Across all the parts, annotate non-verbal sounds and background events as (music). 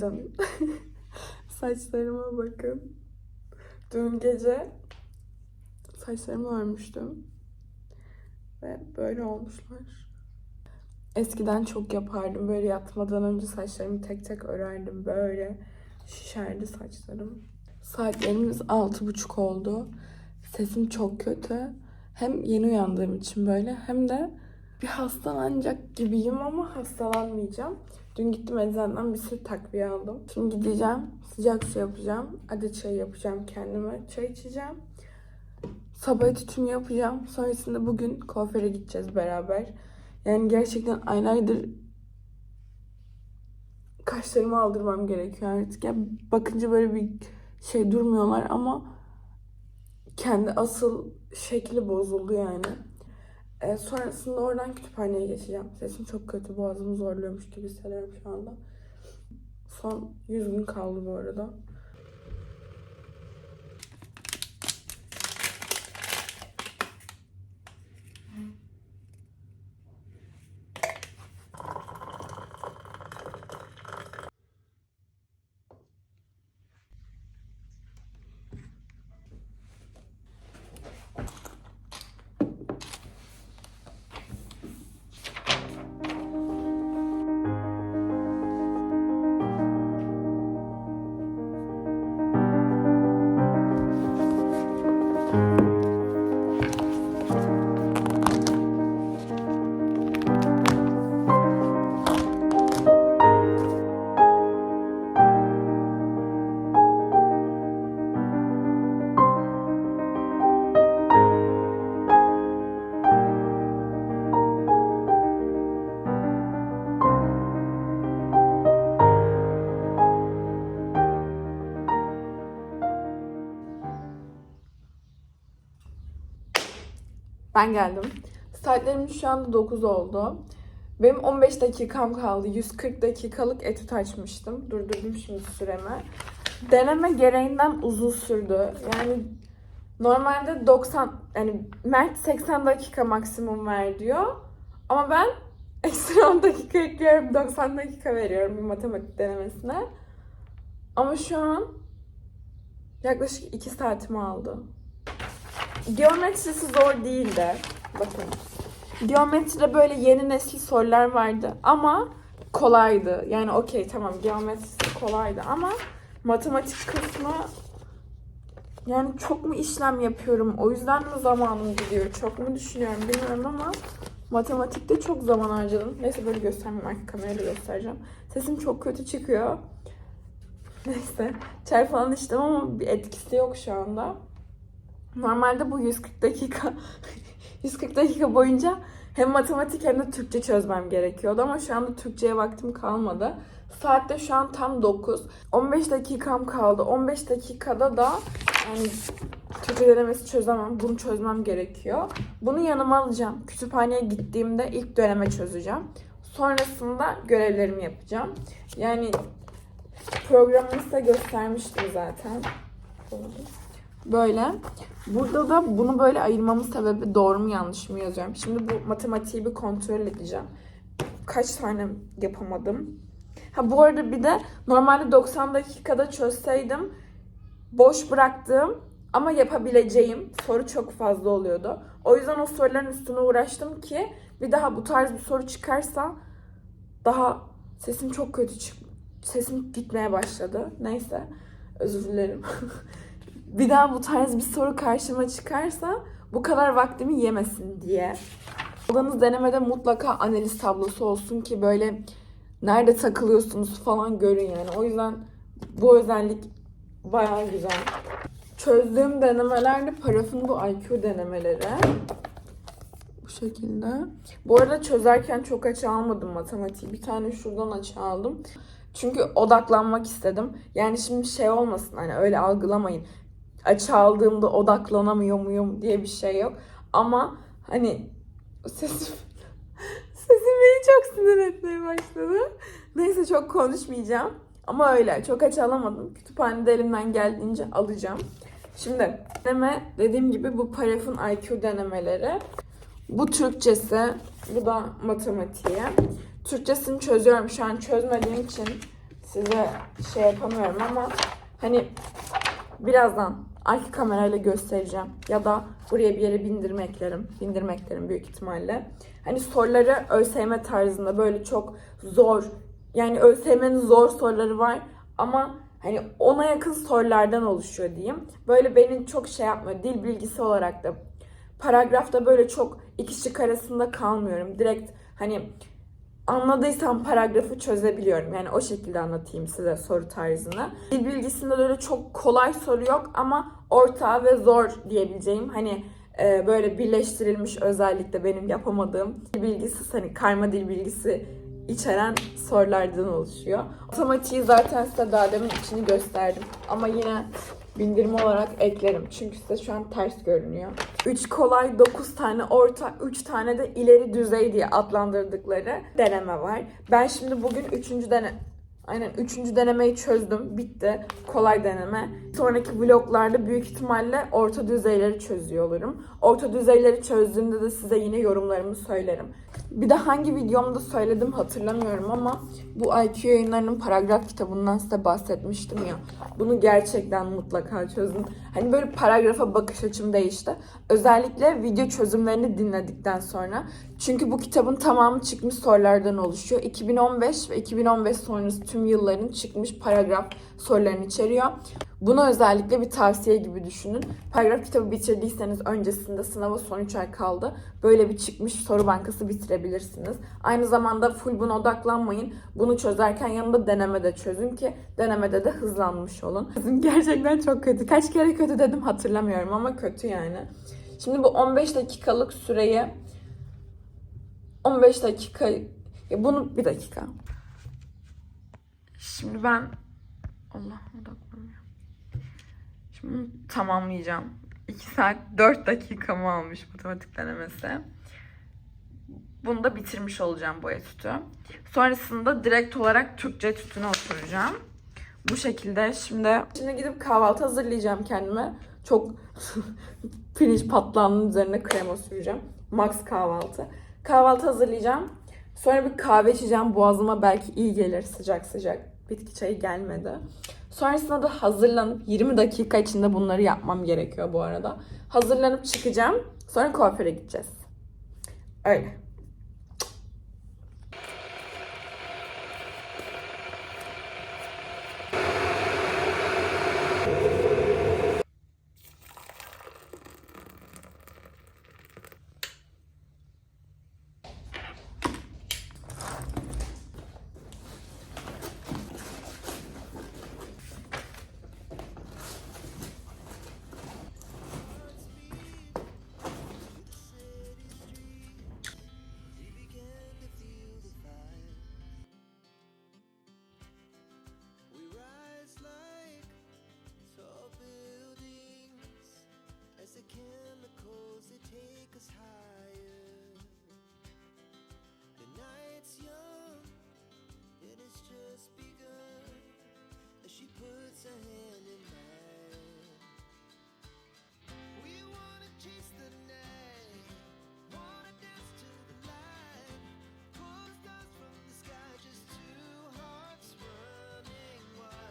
Günaydın. (laughs) Saçlarıma bakın. Dün gece saçlarımı örmüştüm. Ve böyle olmuşlar. Eskiden çok yapardım. Böyle yatmadan önce saçlarımı tek tek örerdim. Böyle şişerdi saçlarım. Saatlerimiz altı buçuk oldu. Sesim çok kötü. Hem yeni uyandığım için böyle hem de bir hastalanacak gibiyim ama hastalanmayacağım. Dün gittim eczaneden bir sürü takviye aldım. Şimdi gideceğim, sıcak su yapacağım. Adet çay yapacağım kendime. Çay içeceğim. Sabah tütümü yapacağım. Sonrasında bugün kuaföre gideceğiz beraber. Yani gerçekten aylardır kaşlarımı aldırmam gerekiyor artık. Ya bakınca böyle bir şey durmuyorlar ama kendi asıl şekli bozuldu yani. E, sonrasında oradan kütüphaneye geçeceğim. Sesim çok kötü. Boğazımı zorluyormuş gibi hissediyorum şu anda. Son 100 gün kaldı bu arada. you. Ben geldim. Saatlerimiz şu anda 9 oldu. Benim 15 dakikam kaldı. 140 dakikalık etüt açmıştım. Durdurdum şimdi süremi. Deneme gereğinden uzun sürdü. Yani normalde 90 yani Mert 80 dakika maksimum ver diyor. Ama ben (laughs) ekstra 10 dakika ekliyorum. 90 dakika veriyorum bir matematik denemesine. Ama şu an yaklaşık 2 saatimi aldı. Geometrisi zor değildi. Bakın. Geometride böyle yeni nesil sorular vardı ama kolaydı. Yani okey tamam geometrisi kolaydı ama matematik kısmı yani çok mu işlem yapıyorum? O yüzden mi zamanım gidiyor? Çok mu düşünüyorum bilmiyorum ama matematikte çok zaman harcadım. Neyse böyle göstermeyeyim arka kamerayla göstereceğim. Sesim çok kötü çıkıyor. Neyse. Çay falan içtim ama bir etkisi yok şu anda. Normalde bu 140 dakika (laughs) 140 dakika boyunca hem matematik hem de Türkçe çözmem gerekiyordu ama şu anda Türkçeye vaktim kalmadı. Saatte şu an tam 9. 15 dakikam kaldı. 15 dakikada da yani Türkçe denemesi çözemem. Bunu çözmem gerekiyor. Bunu yanıma alacağım. Kütüphaneye gittiğimde ilk döneme çözeceğim. Sonrasında görevlerimi yapacağım. Yani programını size göstermiştim zaten. Böyle. Burada da bunu böyle ayırmamın sebebi doğru mu yanlış mı yazıyorum. Şimdi bu matematiği bir kontrol edeceğim. Kaç tane yapamadım. Ha bu arada bir de normalde 90 dakikada çözseydim boş bıraktığım ama yapabileceğim soru çok fazla oluyordu. O yüzden o soruların üstüne uğraştım ki bir daha bu tarz bir soru çıkarsa daha sesim çok kötü çık sesim gitmeye başladı. Neyse özür dilerim. (laughs) bir daha bu tarz bir soru karşıma çıkarsa bu kadar vaktimi yemesin diye. Aldığınız denemede mutlaka analiz tablosu olsun ki böyle nerede takılıyorsunuz falan görün yani. O yüzden bu özellik bayağı güzel. Çözdüğüm denemelerde parafın bu IQ denemeleri. Bu şekilde. Bu arada çözerken çok açı almadım matematiği. Bir tane şuradan açı aldım. Çünkü odaklanmak istedim. Yani şimdi şey olmasın hani öyle algılamayın açı aldığımda odaklanamıyor muyum diye bir şey yok. Ama hani sesim, sesim beni çok sinir etmeye başladı. Neyse çok konuşmayacağım. Ama öyle çok aç alamadım. Kütüphanede elimden geldiğince alacağım. Şimdi deneme dediğim gibi bu parafın IQ denemeleri. Bu Türkçesi, bu da matematiği. Türkçesini çözüyorum şu an çözmediğim için size şey yapamıyorum ama hani birazdan arka kamerayla göstereceğim ya da buraya bir yere bindirme eklerim. Bindirme eklerim büyük ihtimalle. Hani soruları ÖSYM tarzında böyle çok zor yani ÖSYM'nin zor soruları var ama hani ona yakın sorulardan oluşuyor diyeyim. Böyle beni çok şey yapmıyor. Dil bilgisi olarak da paragrafta böyle çok iki şık arasında kalmıyorum. Direkt hani anladıysam paragrafı çözebiliyorum. Yani o şekilde anlatayım size soru tarzını. Dil bilgisinde de öyle çok kolay soru yok ama orta ve zor diyebileceğim hani e, böyle birleştirilmiş özellikle benim yapamadığım dil bilgisi hani karma dil bilgisi içeren sorulardan oluşuyor. Otomatiği zaten size daha içini gösterdim. Ama yine bindirme olarak eklerim. Çünkü size şu an ters görünüyor. 3 kolay, 9 tane orta, 3 tane de ileri düzey diye adlandırdıkları deneme var. Ben şimdi bugün 3. dene Aynen 3. denemeyi çözdüm. Bitti. Kolay deneme. Sonraki vloglarda büyük ihtimalle orta düzeyleri çözüyor olurum. Orta düzeyleri çözdüğümde de size yine yorumlarımı söylerim. Bir de hangi videomda söyledim hatırlamıyorum ama bu IQ yayınlarının paragraf kitabından size bahsetmiştim ya. Bunu gerçekten mutlaka çözün. Hani böyle paragrafa bakış açım değişti. Özellikle video çözümlerini dinledikten sonra. Çünkü bu kitabın tamamı çıkmış sorulardan oluşuyor. 2015 ve 2015 sonrası tüm yılların çıkmış paragraf sorularını içeriyor. Bunu özellikle bir tavsiye gibi düşünün. Paragraf kitabı bitirdiyseniz öncesinde sınava son 3 ay kaldı. Böyle bir çıkmış soru bankası bitirebilirsiniz. Aynı zamanda full buna odaklanmayın. Bunu çözerken yanında deneme de çözün ki denemede de hızlanmış olun. Gerçekten çok kötü. Kaç kere kötü dedim hatırlamıyorum ama kötü yani. Şimdi bu 15 dakikalık süreyi 15 dakika bunu bir dakika. Şimdi ben Allah odaklanmıyor. Şimdi tamamlayacağım. 2 saat 4 dakika mı almış matematik denemesi. Bunu da bitirmiş olacağım bu etütü. Sonrasında direkt olarak Türkçe etütüne oturacağım. Bu şekilde şimdi şimdi gidip kahvaltı hazırlayacağım kendime. Çok (laughs) pirinç patlağının üzerine krema süreceğim. Max kahvaltı. Kahvaltı hazırlayacağım. Sonra bir kahve içeceğim. Boğazıma belki iyi gelir sıcak sıcak. Bitki çayı gelmedi. Sonrasında da hazırlanıp 20 dakika içinde bunları yapmam gerekiyor bu arada. Hazırlanıp çıkacağım. Sonra kuaföre gideceğiz. Öyle.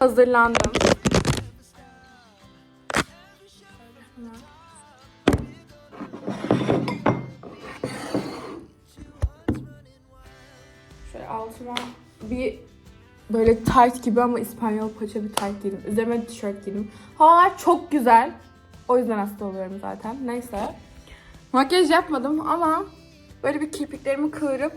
Hazırlandım. Şöyle altıma bir böyle tight gibi ama İspanyol paça bir tight giydim. Üzerime tişört giydim. Havalar çok güzel. O yüzden hasta oluyorum zaten. Neyse. Makyaj yapmadım ama böyle bir kirpiklerimi kıvırıp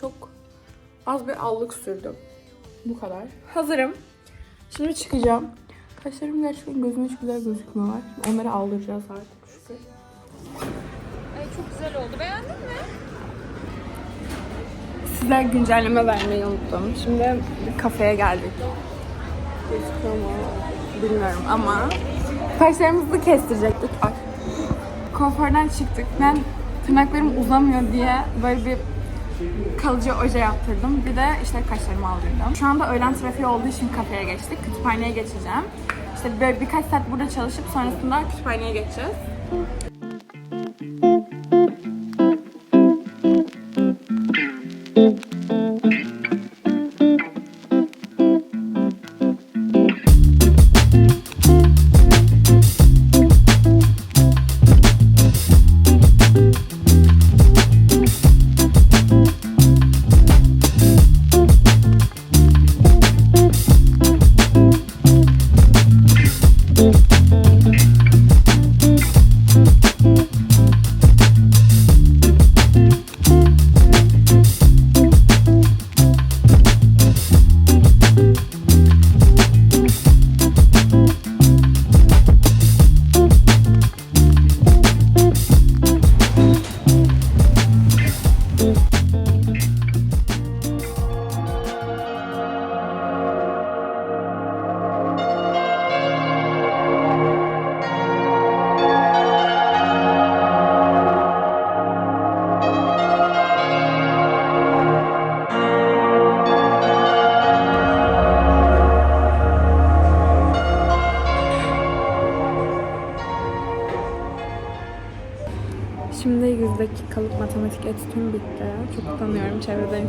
çok az bir allık sürdüm. Bu kadar. Hazırım. Şimdi çıkacağım. Kaşlarım gerçekten gözüme hiç güzel gözükmüyorlar. Onları aldıracağız artık şükür. Ay çok güzel oldu. Beğendin mi? Sizler güncelleme vermeyi unuttum. Şimdi bir kafeye geldik. Gözüküyor mu? Bilmiyorum ama kaşlarımızı kestirecektik. Ay. Kuaförden çıktık. Ben tırnaklarım uzamıyor diye böyle bir kalıcı oje yaptırdım. Bir de işte kaşlarımı aldırdım. Şu anda öğlen trafiği olduğu için kafeye geçtik. Kütüphaneye geçeceğim. İşte böyle birkaç saat burada çalışıp sonrasında kütüphaneye geçeceğiz.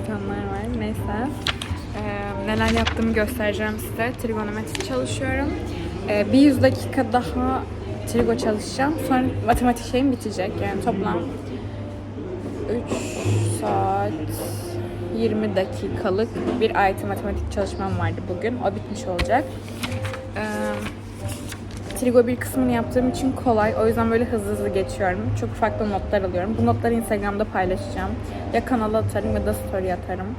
İnsanlar var. Neyse. Ee, neler yaptığımı göstereceğim size. Trigonometri çalışıyorum. Ee, bir 100 dakika daha trigo çalışacağım. Sonra matematik şeyim bitecek. Yani toplam 3 saat 20 dakikalık bir ayet matematik çalışmam vardı bugün. O bitmiş olacak. Trigo bir kısmını yaptığım için kolay. O yüzden böyle hızlı hızlı geçiyorum. Çok farklı notlar alıyorum. Bu notları Instagram'da paylaşacağım. Ya kanala atarım ya da story atarım.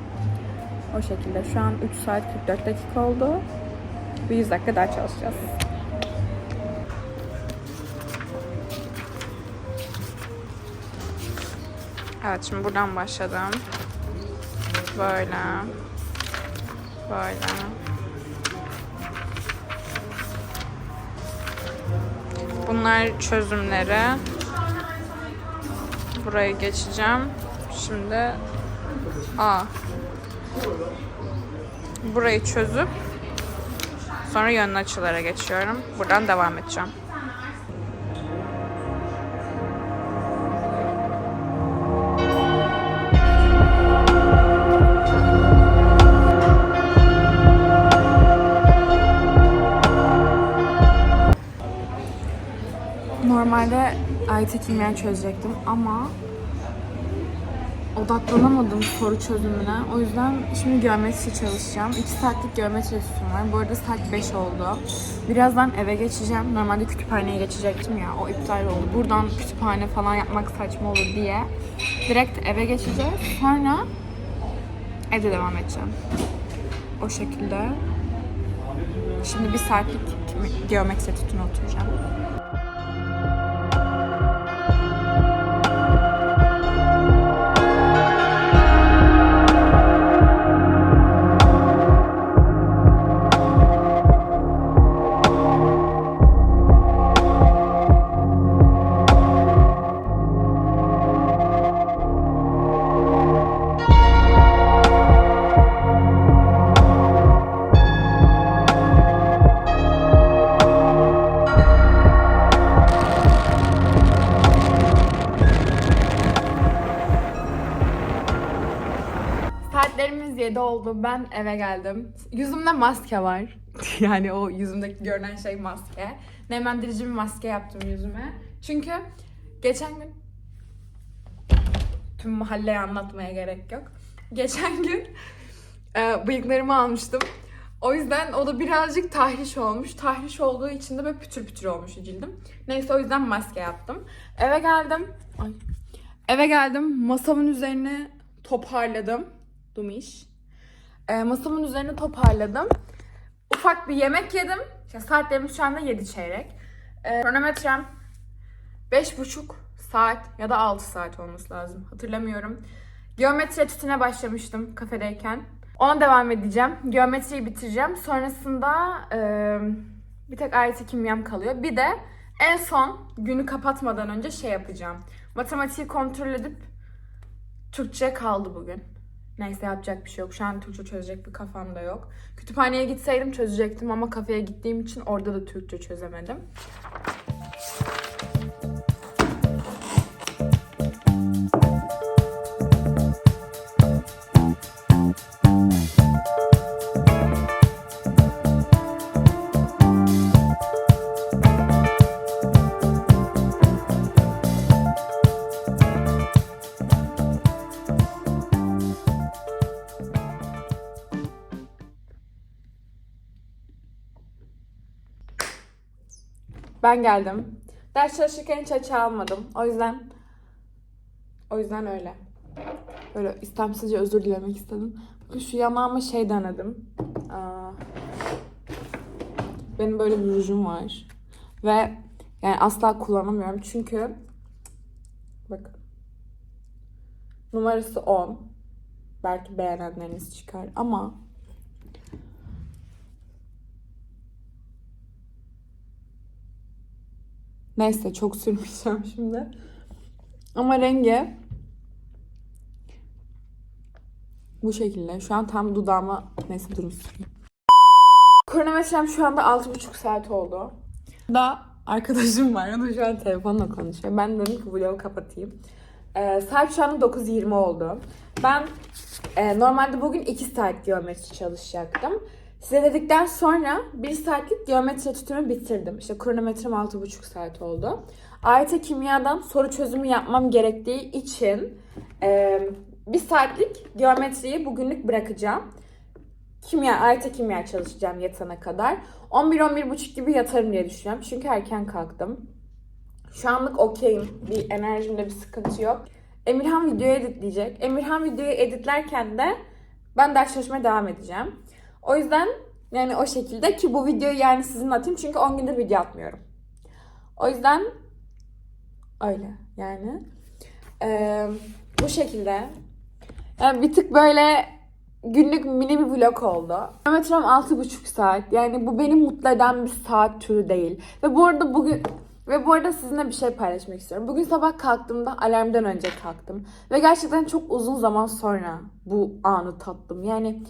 O şekilde. Şu an 3 saat 44 dakika oldu. Bir 100 dakika daha çalışacağız. Evet şimdi buradan başladım. Böyle. Böyle. Bunlar çözümleri. Burayı geçeceğim. Şimdi A. Burayı çözüp sonra yönlü açılara geçiyorum. Buradan devam edeceğim. Normalde AYT kimya çözecektim ama odaklanamadım soru çözümüne. O yüzden şimdi geometri çalışacağım. 2 saatlik geometri etütüm var. Bu arada saat 5 oldu. Birazdan eve geçeceğim. Normalde kütüphaneye geçecektim ya. O iptal oldu. Buradan kütüphane falan yapmak saçma olur diye. Direkt eve geçeceğiz. Sonra evde devam edeceğim. O şekilde. Şimdi bir saatlik geometri etütüne oturacağım. Ben eve geldim. Yüzümde maske var. (laughs) yani o yüzümdeki görünen şey maske. Nemlendirici bir maske yaptım yüzüme. Çünkü geçen gün tüm mahalleye anlatmaya gerek yok. Geçen gün e, bıyıklarımı almıştım. O yüzden o da birazcık tahriş olmuş. Tahriş olduğu için de böyle pütür pütür olmuş cildim. Neyse o yüzden maske yaptım. Eve geldim. Ay. Eve geldim. Masamın üzerine toparladım. Dumiş. Ee, masamın üzerine toparladım. Ufak bir yemek yedim. İşte saatlerimiz şu anda 7 çeyrek. Ee, kronometrem 5,5 saat ya da 6 saat olması lazım. Hatırlamıyorum. Geometri etütüne başlamıştım kafedeyken. Ona devam edeceğim. Geometriyi bitireceğim. Sonrasında e, bir tek AYT kimyam kalıyor. Bir de en son günü kapatmadan önce şey yapacağım. Matematiği kontrol edip Türkçe kaldı bugün. Neyse yapacak bir şey yok. Şu an Türkçe çözecek bir kafam da yok. Kütüphaneye gitseydim çözecektim ama kafeye gittiğim için orada da Türkçe çözemedim. Ben geldim. Ders çalışırken hiç açı almadım. O yüzden o yüzden öyle. Böyle istemsizce özür dilemek istedim. Bakın şu yanağıma şey denedim. Aa, benim böyle bir rujum var. Ve yani asla kullanamıyorum. Çünkü bakın numarası 10. Belki beğenenleriniz çıkar ama Neyse çok sürmeyeceğim şimdi. Ama rengi bu şekilde. Şu an tam dudağıma neyse durun süreyim. Kronometrem şu anda 6,5 saat oldu. Da arkadaşım var. O da şu an telefonla konuşuyor. Ben dedim ki vlogu kapatayım. Ee, saat şu anda 9.20 oldu. Ben e, normalde bugün 2 saat geometri çalışacaktım. Size dedikten sonra 1 saatlik geometri etütümü bitirdim. İşte kronometrem 6,5 saat oldu. AYT kimyadan soru çözümü yapmam gerektiği için e, 1 saatlik geometriyi bugünlük bırakacağım. Kimya, AYT kimya çalışacağım yatana kadar. 11-11.30 gibi yatarım diye düşünüyorum. Çünkü erken kalktım. Şu anlık okeyim. Bir enerjimde bir sıkıntı yok. Emirhan videoyu editleyecek. Emirhan videoyu editlerken de ben ders çalışmaya devam edeceğim. O yüzden yani o şekilde ki bu videoyu yani sizinle atayım çünkü 10 gündür video atmıyorum. O yüzden öyle yani. Ee, bu şekilde. Yani bir tık böyle günlük mini bir vlog oldu. Kilometrem 6,5 saat. Yani bu beni mutlu eden bir saat türü değil. Ve bu arada bugün ve bu arada sizinle bir şey paylaşmak istiyorum. Bugün sabah kalktığımda alarmdan önce kalktım. Ve gerçekten çok uzun zaman sonra bu anı tattım. Yani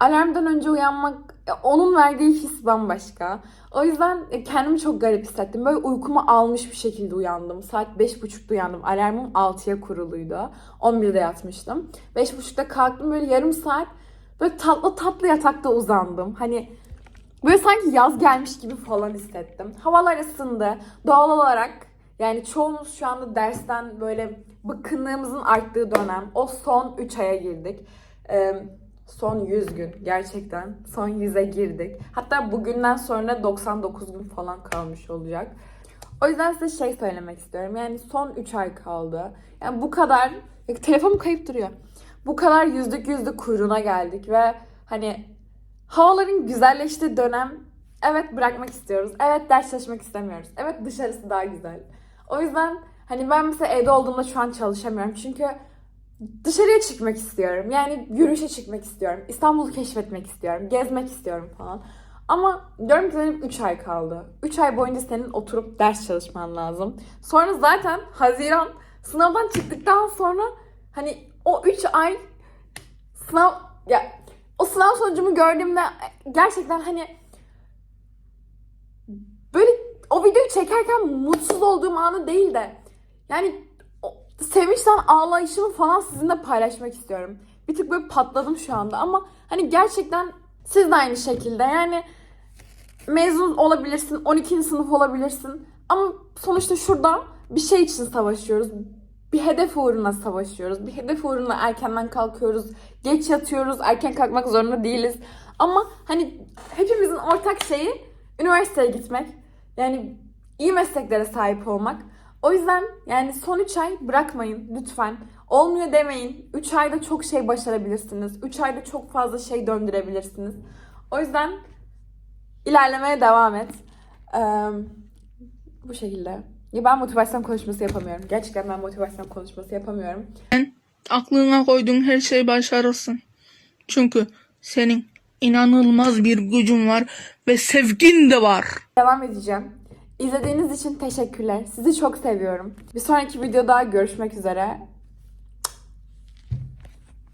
alarmdan önce uyanmak, e, onun verdiği his bambaşka. O yüzden e, kendimi çok garip hissettim. Böyle uykumu almış bir şekilde uyandım. Saat 5.30'da uyandım. Alarmım 6'ya kuruluydu. 11'de yatmıştım. 5.30'da kalktım böyle yarım saat. Böyle tatlı tatlı yatakta uzandım. Hani böyle sanki yaz gelmiş gibi falan hissettim. Havalar ısındı. Doğal olarak yani çoğumuz şu anda dersten böyle bıkkınlığımızın arttığı dönem. O son 3 aya girdik. Ee, son 100 gün gerçekten. Son 100'e girdik. Hatta bugünden sonra 99 gün falan kalmış olacak. O yüzden size şey söylemek istiyorum. Yani son 3 ay kaldı. Yani bu kadar... Telefonum kayıp duruyor. Bu kadar yüzlük yüzlük kuyruğuna geldik ve hani havaların güzelleştiği dönem evet bırakmak istiyoruz. Evet ders çalışmak istemiyoruz. Evet dışarısı daha güzel. O yüzden hani ben mesela evde olduğumda şu an çalışamıyorum. Çünkü dışarıya çıkmak istiyorum. Yani yürüyüşe çıkmak istiyorum. İstanbul'u keşfetmek istiyorum. Gezmek istiyorum falan. Ama diyorum ki benim 3 ay kaldı. 3 ay boyunca senin oturup ders çalışman lazım. Sonra zaten Haziran sınavdan çıktıktan sonra hani o 3 ay sınav ya o sınav sonucumu gördüğümde gerçekten hani böyle o videoyu çekerken mutsuz olduğum anı değil de yani sevinçten ağlayışımı falan sizinle paylaşmak istiyorum. Bir tık böyle patladım şu anda ama hani gerçekten siz de aynı şekilde yani mezun olabilirsin, 12. sınıf olabilirsin ama sonuçta şurada bir şey için savaşıyoruz. Bir hedef uğruna savaşıyoruz. Bir hedef uğruna erkenden kalkıyoruz. Geç yatıyoruz. Erken kalkmak zorunda değiliz. Ama hani hepimizin ortak şeyi üniversiteye gitmek. Yani iyi mesleklere sahip olmak. O yüzden yani son 3 ay bırakmayın lütfen. Olmuyor demeyin. 3 ayda çok şey başarabilirsiniz. 3 ayda çok fazla şey döndürebilirsiniz. O yüzden ilerlemeye devam et. Ee, bu şekilde. Ya ben motivasyon konuşması yapamıyorum. Gerçekten ben motivasyon konuşması yapamıyorum. Aklına koyduğun her şey başarılsın. Çünkü senin inanılmaz bir gücün var ve sevgin de var. Devam edeceğim. İzlediğiniz için teşekkürler. Sizi çok seviyorum. Bir sonraki videoda görüşmek üzere.